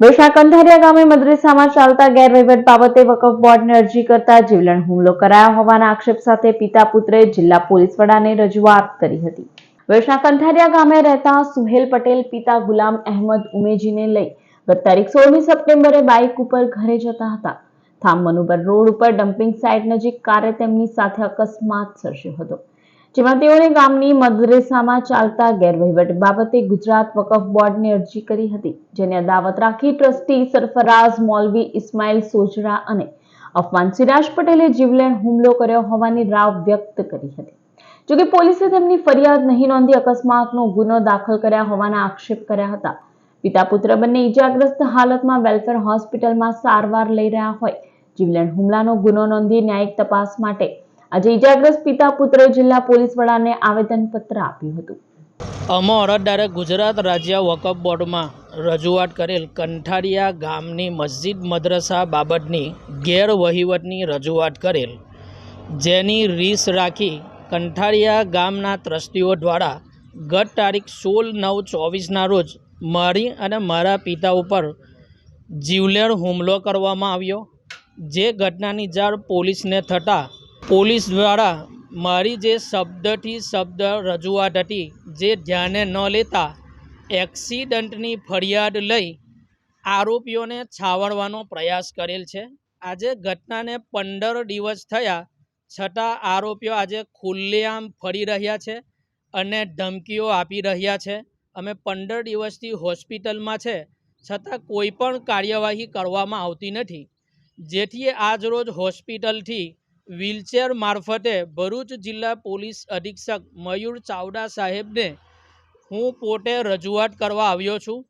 ભરૂચના કંઠારિયા ગામે મદ્રેસામાં ચાલતા ગેરવહીવટ બાબતે વકફ બોર્ડને અરજી કરતા જીવલેણ હુમલો કરાયો હોવાના આક્ષેપ સાથે પિતા પુત્રે જિલ્લા પોલીસ વડાને રજૂઆત કરી હતી. ભરૂચના કંઠારિયા ગામે રહેતા સુહેલ પટેલ, પિતા ગુલામ અહેમદ ઉમેજીને લઈ ગત તારીખ સોળમી સપ્ટેમ્બરે બાઇક ઉપર ઘરે જતા હતા. થામમનુબર રોડ ઉપર ડમ્પિંગ સાઇટ નજીક કારે તેમની સાથે અકસ્માત સર્જ્યો હતો. જેમાં તેઓને ગામની મદરેસામાં ચાલતા ગેરવહીવટ બાબતે ગુજરાત વકફ બોર્ડને અરજી કરી હતી, જેને અદાવત રાખી ટ્રસ્ટી સરફરાઝ મૌલવી ઇસ્માઇલ સોજરા અને અફવાન સિરાજ પટેલે જીવલેણ હુમલો કર્યો હોવાની રાવ વ્યક્ત કરી હતી. જોકે પોલીસે તેમની ફરિયાદ નહીં નોંધી અકસ્માતનો ગુનો દાખલ કર્યા હોવાના આક્ષેપ કર્યા હતા. પિતા પુત્ર બંને ઈજાગ્રસ્ત હાલતમાં વેલફેર હોસ્પિટલમાં સારવાર લઈ રહ્યા હોય. જીવલેણ હુમલાનો ગુનો નોંધી ન્યાયિક તપાસ માટે આજે ઇજાગ્રસ્ત પિતા પુત્રે જિલ્લા પોલીસ વડાને આવેદનપત્ર આપ્યું હતું. અમો અરજદારે ગુજરાત રાજ્ય વકફ બોર્ડમાં રજૂઆત કરેલ કંઠારિયા ગામની મસ્જિદ મદ્રસા બાબતની ગેરવહીવટની રજૂઆત કરેલ. જેની રીસ રાખી કંઠારિયા ગામના ટ્રસ્ટીઓ દ્વારા ગત તારીખ સોળ નવ ચોવીસના રોજ મારી અને મારા પિતા ઉપર જીવલેણ હુમલો કરવામાં આવ્યો. જે ઘટનાની જાણ પોલીસને થતાં પોલીસ દ્વારા મારી જે શબ્દથી શબ્દ રજૂઆત હતી, જે ધ્યાને ન લેતા એક્સિડન્ટની ફરિયાદ લઈ આરોપીઓને છાવરવાનો પ્રયાસ કરેલ છે. આજે ઘટનાને પંદર દિવસ થયા, છતાં આરોપીઓ આજે ખુલ્લેઆમ ફરી રહ્યા છે અને ધમકીઓ આપી રહ્યા છે. અમે પંદર દિવસથી હોસ્પિટલમાં છે, છતાં કોઈ પણ કાર્યવાહી કરવામાં આવતી નથી. જેથી આજરોજ હોસ્પિટલથી વ્હીલચેર મારફતે ભરૂચ જિલ્લા પોલીસ અધિક્ષક મયુર ચાવડા સાહેબને હું પોતે રજૂઆત કરવા આવ્યો છું.